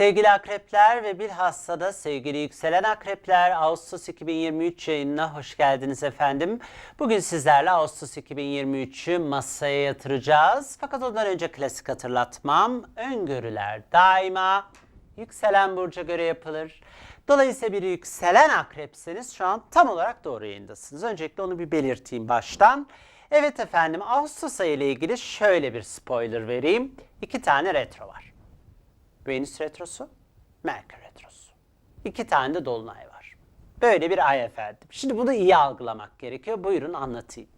Sevgili akrepler ve bilhassa da sevgili yükselen akrepler Ağustos 2023 yayınına hoş geldiniz efendim. Bugün sizlerle Ağustos 2023'ü masaya yatıracağız. Fakat ondan önce klasik hatırlatmam. Öngörüler daima yükselen burca göre yapılır. Dolayısıyla bir yükselen akrepseniz şu an tam olarak doğru yayındasınız. Öncelikle onu bir belirteyim baştan. Evet efendim Ağustos ayı ile ilgili şöyle bir spoiler vereyim. İki tane retro var. Venüs retrosu, Merkür retrosu. İki tane de dolunay var. Böyle bir ay efendim. Şimdi bunu iyi algılamak gerekiyor. Buyurun anlatayım.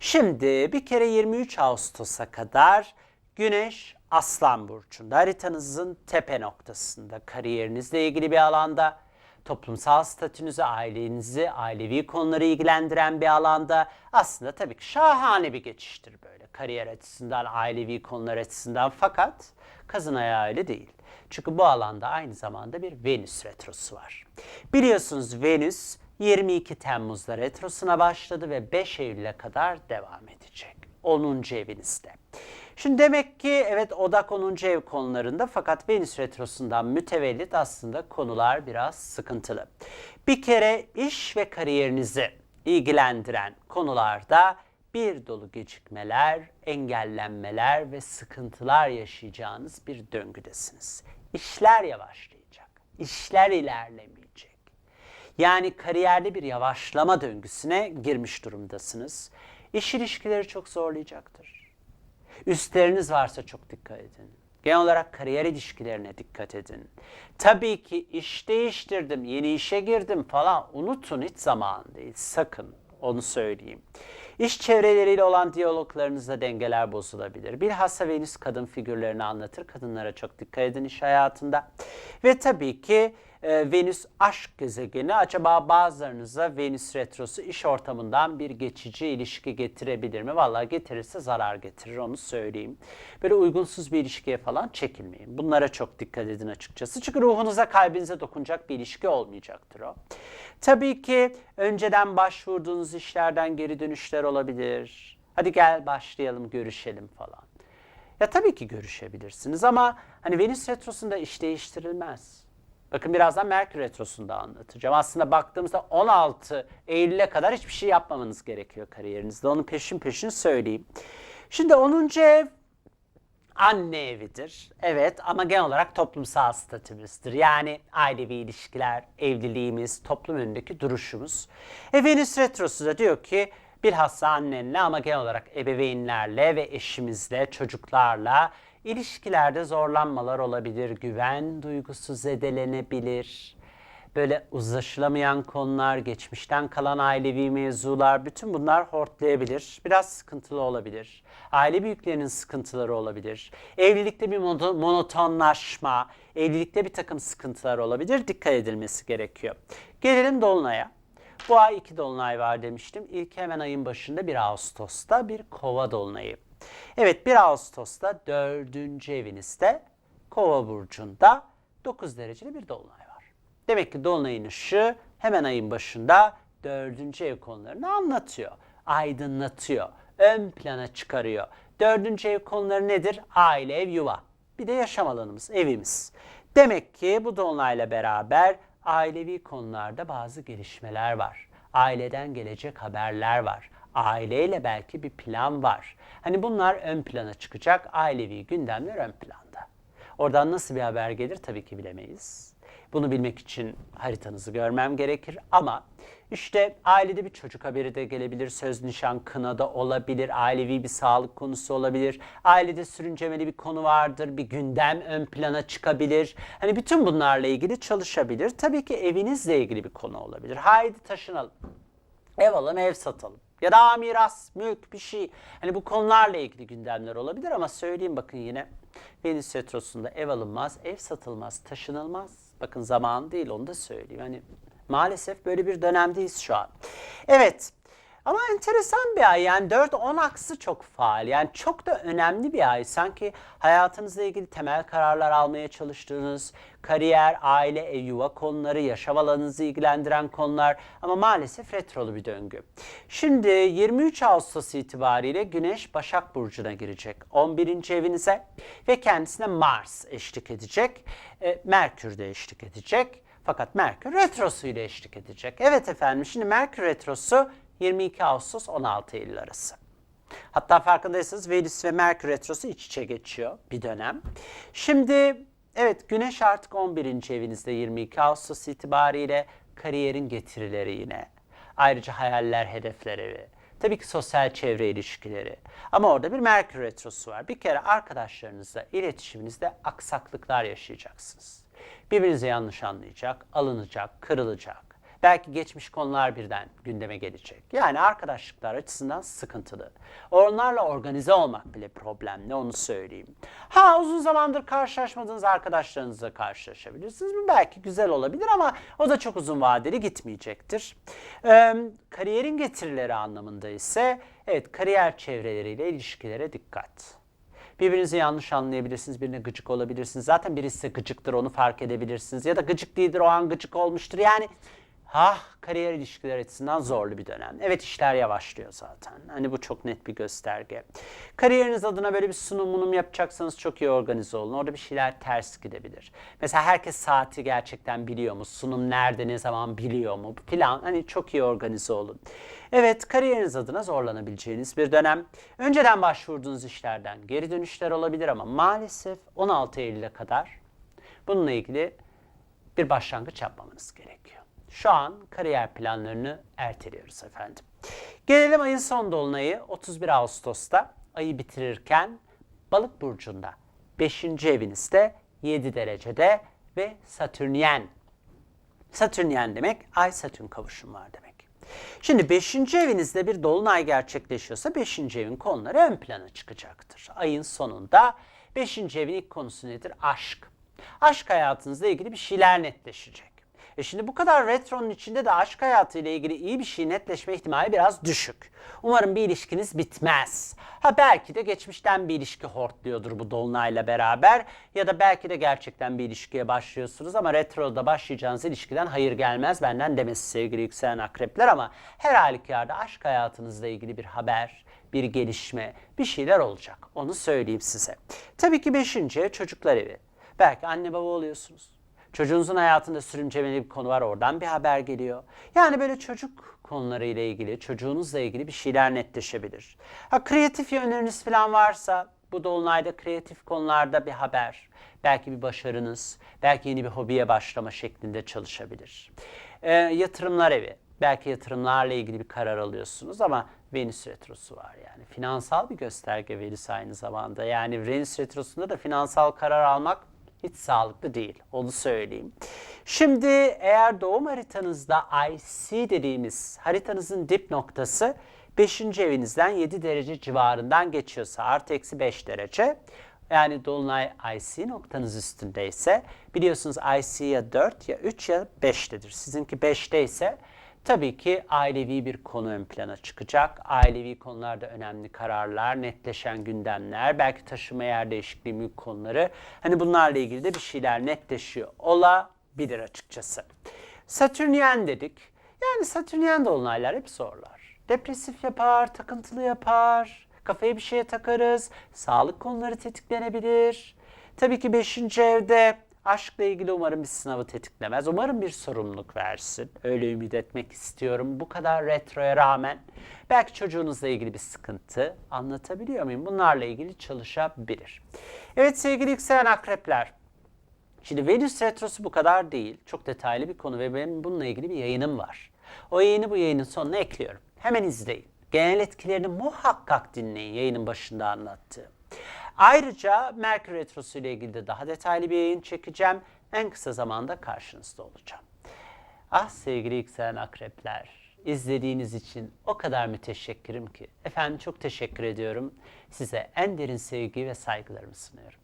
Şimdi bir kere 23 Ağustos'a kadar Güneş Aslan Burcu'nda haritanızın tepe noktasında kariyerinizle ilgili bir alanda toplumsal statünüzü, ailenizi, ailevi konuları ilgilendiren bir alanda aslında tabii ki şahane bir geçiştir böyle kariyer açısından, ailevi konular açısından fakat kazın ayağı öyle değil. Çünkü bu alanda aynı zamanda bir Venüs retrosu var. Biliyorsunuz Venüs 22 Temmuz'da retrosuna başladı ve 5 Eylül'e kadar devam edecek. 10. evinizde. Şimdi demek ki evet odak 10. ev konularında fakat Venüs retrosundan mütevellit aslında konular biraz sıkıntılı. Bir kere iş ve kariyerinizi ilgilendiren konularda bir dolu gecikmeler, engellenmeler ve sıkıntılar yaşayacağınız bir döngüdesiniz. İşler yavaşlayacak, işler ilerlemeyecek. Yani kariyerde bir yavaşlama döngüsüne girmiş durumdasınız. İş ilişkileri çok zorlayacaktır. Üstleriniz varsa çok dikkat edin. Genel olarak kariyer ilişkilerine dikkat edin. Tabii ki iş değiştirdim, yeni işe girdim falan unutun hiç zaman değil. Sakın onu söyleyeyim. İş çevreleriyle olan diyaloglarınızda dengeler bozulabilir. Bilhassa Venüs kadın figürlerini anlatır. Kadınlara çok dikkat edin iş hayatında. Ve tabii ki e, Venüs aşk gezegeni. Acaba bazılarınıza Venüs retrosu iş ortamından bir geçici ilişki getirebilir mi? Vallahi getirirse zarar getirir onu söyleyeyim. Böyle uygunsuz bir ilişkiye falan çekilmeyin. Bunlara çok dikkat edin açıkçası. Çünkü ruhunuza kalbinize dokunacak bir ilişki olmayacaktır o. Tabii ki önceden başvurduğunuz işlerden geri dönüşler olabilir. Hadi gel başlayalım görüşelim falan. Ya tabii ki görüşebilirsiniz ama hani Venüs retrosunda iş değiştirilmez. Bakın birazdan Merkür Retrosu'nda anlatacağım. Aslında baktığımızda 16 Eylül'e kadar hiçbir şey yapmamanız gerekiyor kariyerinizde. Onu peşin peşin söyleyeyim. Şimdi 10. ev anne evidir. Evet ama genel olarak toplumsal statümüzdür. Yani ailevi ilişkiler, evliliğimiz, toplum önündeki duruşumuz. E Venüs Retrosu da diyor ki bilhassa annenle ama genel olarak ebeveynlerle ve eşimizle, çocuklarla ilişkilerde zorlanmalar olabilir. Güven duygusu zedelenebilir böyle uzlaşılamayan konular, geçmişten kalan ailevi mevzular, bütün bunlar hortlayabilir. Biraz sıkıntılı olabilir. Aile büyüklerinin sıkıntıları olabilir. Evlilikte bir mono- monotonlaşma, evlilikte bir takım sıkıntılar olabilir. Dikkat edilmesi gerekiyor. Gelelim Dolunay'a. Bu ay iki Dolunay var demiştim. İlk hemen ayın başında 1 Ağustos'ta bir Kova Dolunay'ı. Evet 1 Ağustos'ta 4. evinizde Kova Burcu'nda 9 dereceli bir Dolunay var. Demek ki Dolunay'ın ışığı hemen ayın başında dördüncü ev konularını anlatıyor. Aydınlatıyor. Ön plana çıkarıyor. Dördüncü ev konuları nedir? Aile, ev, yuva. Bir de yaşam alanımız, evimiz. Demek ki bu Dolunay'la beraber ailevi konularda bazı gelişmeler var. Aileden gelecek haberler var. Aileyle belki bir plan var. Hani bunlar ön plana çıkacak. Ailevi gündemler ön planda. Oradan nasıl bir haber gelir tabii ki bilemeyiz. Bunu bilmek için haritanızı görmem gerekir ama işte ailede bir çocuk haberi de gelebilir, söz nişan kınada olabilir, ailevi bir sağlık konusu olabilir, ailede sürüncemeli bir konu vardır, bir gündem ön plana çıkabilir. Hani bütün bunlarla ilgili çalışabilir. Tabii ki evinizle ilgili bir konu olabilir. Haydi taşınalım. Ev alalım, ev satalım. Ya da miras, mülk bir şey. Hani bu konularla ilgili gündemler olabilir ama söyleyeyim bakın yine. Venüs retrosunda ev alınmaz, ev satılmaz, taşınılmaz. Bakın zaman değil onu da söyleyeyim. Hani maalesef böyle bir dönemdeyiz şu an. Evet. Ama enteresan bir ay yani 4-10 aksı çok faal yani çok da önemli bir ay. Sanki hayatınızla ilgili temel kararlar almaya çalıştığınız, kariyer, aile, ev, yuva konuları, yaşam alanınızı ilgilendiren konular ama maalesef retrolu bir döngü. Şimdi 23 Ağustos itibariyle Güneş Başak Burcu'na girecek 11. evinize ve kendisine Mars eşlik edecek, e, Merkür de eşlik edecek. Fakat Merkür retrosu ile eşlik edecek. Evet efendim şimdi Merkür retrosu 22 Ağustos 16 Eylül arası. Hatta farkındaysanız Venüs ve Merkür retrosu iç içe geçiyor bir dönem. Şimdi evet Güneş artık 11. evinizde 22 Ağustos itibariyle kariyerin getirileri yine. Ayrıca hayaller, hedefler evi. Tabii ki sosyal çevre ilişkileri. Ama orada bir Merkür retrosu var. Bir kere arkadaşlarınızla iletişiminizde aksaklıklar yaşayacaksınız. Birbirinizi yanlış anlayacak, alınacak, kırılacak. Belki geçmiş konular birden gündeme gelecek. Yani arkadaşlıklar açısından sıkıntılı. Onlarla organize olmak bile problemli onu söyleyeyim. Ha uzun zamandır karşılaşmadığınız arkadaşlarınızla karşılaşabilirsiniz. Bu belki güzel olabilir ama o da çok uzun vadeli gitmeyecektir. Ee, kariyerin getirileri anlamında ise evet kariyer çevreleriyle ilişkilere dikkat. Birbirinizi yanlış anlayabilirsiniz, birine gıcık olabilirsiniz. Zaten birisi gıcıktır onu fark edebilirsiniz. Ya da gıcık değildir o an gıcık olmuştur. Yani ha kariyer ilişkiler açısından zorlu bir dönem. Evet işler yavaşlıyor zaten. Hani bu çok net bir gösterge. Kariyeriniz adına böyle bir sunum munum yapacaksanız çok iyi organize olun. Orada bir şeyler ters gidebilir. Mesela herkes saati gerçekten biliyor mu? Sunum nerede ne zaman biliyor mu? Plan hani çok iyi organize olun. Evet kariyeriniz adına zorlanabileceğiniz bir dönem. Önceden başvurduğunuz işlerden geri dönüşler olabilir ama maalesef 16 Eylül'e kadar bununla ilgili bir başlangıç yapmamanız gerekiyor. Şu an kariyer planlarını erteliyoruz efendim. Gelelim ayın son dolunayı 31 Ağustos'ta ayı bitirirken Balık burcunda 5. evinizde 7 derecede ve Satürnyen. Satürnyen demek ay Satürn kavuşum var demek. Şimdi 5. evinizde bir dolunay gerçekleşiyorsa 5. evin konuları ön plana çıkacaktır. Ayın sonunda 5. evin ilk konusu nedir? Aşk. Aşk hayatınızla ilgili bir şeyler netleşecek. E şimdi bu kadar retronun içinde de aşk hayatıyla ilgili iyi bir şey netleşme ihtimali biraz düşük. Umarım bir ilişkiniz bitmez. Ha belki de geçmişten bir ilişki hortluyordur bu dolunayla beraber ya da belki de gerçekten bir ilişkiye başlıyorsunuz ama retroda başlayacağınız ilişkiden hayır gelmez benden demesi sevgili yükselen akrepler ama her halükarda aşk hayatınızla ilgili bir haber, bir gelişme, bir şeyler olacak. Onu söyleyeyim size. Tabii ki beşinci çocuklar evi. Belki anne baba oluyorsunuz. Çocuğunuzun hayatında sürüncemeli bir konu var oradan bir haber geliyor. Yani böyle çocuk konularıyla ilgili, çocuğunuzla ilgili bir şeyler netleşebilir. Ha kreatif yönleriniz falan varsa bu dolunayda kreatif konularda bir haber, belki bir başarınız, belki yeni bir hobiye başlama şeklinde çalışabilir. Ee, yatırımlar evi, belki yatırımlarla ilgili bir karar alıyorsunuz ama Venüs retrosu var yani. Finansal bir gösterge Venüs aynı zamanda. Yani Venüs retrosunda da finansal karar almak hiç sağlıklı değil. Onu söyleyeyim. Şimdi eğer doğum haritanızda IC dediğimiz haritanızın dip noktası 5. evinizden 7 derece civarından geçiyorsa artı eksi 5 derece yani Dolunay IC noktanız üstündeyse biliyorsunuz IC ya 4 ya 3 ya 5'tedir. Sizinki 5'te ise Tabii ki ailevi bir konu ön plana çıkacak. Ailevi konularda önemli kararlar, netleşen gündemler, belki taşıma yer değişikliği mülk konuları. Hani bunlarla ilgili de bir şeyler netleşiyor olabilir açıkçası. Satürnyen dedik. Yani Satürnyen dolunaylar hep zorlar. Depresif yapar, takıntılı yapar, kafaya bir şeye takarız, sağlık konuları tetiklenebilir. Tabii ki 5. evde Aşkla ilgili umarım bir sınavı tetiklemez. Umarım bir sorumluluk versin. Öyle ümit etmek istiyorum. Bu kadar retroya rağmen belki çocuğunuzla ilgili bir sıkıntı anlatabiliyor muyum? Bunlarla ilgili çalışabilir. Evet sevgili yükselen akrepler. Şimdi Venüs retrosu bu kadar değil. Çok detaylı bir konu ve benim bununla ilgili bir yayınım var. O yayını bu yayının sonuna ekliyorum. Hemen izleyin. Genel etkilerini muhakkak dinleyin yayının başında anlattığım. Ayrıca Merkür Retrosu ile ilgili de daha detaylı bir yayın çekeceğim. En kısa zamanda karşınızda olacağım. Ah sevgili yükselen akrepler, izlediğiniz için o kadar müteşekkirim ki. Efendim çok teşekkür ediyorum. Size en derin sevgi ve saygılarımı sunuyorum.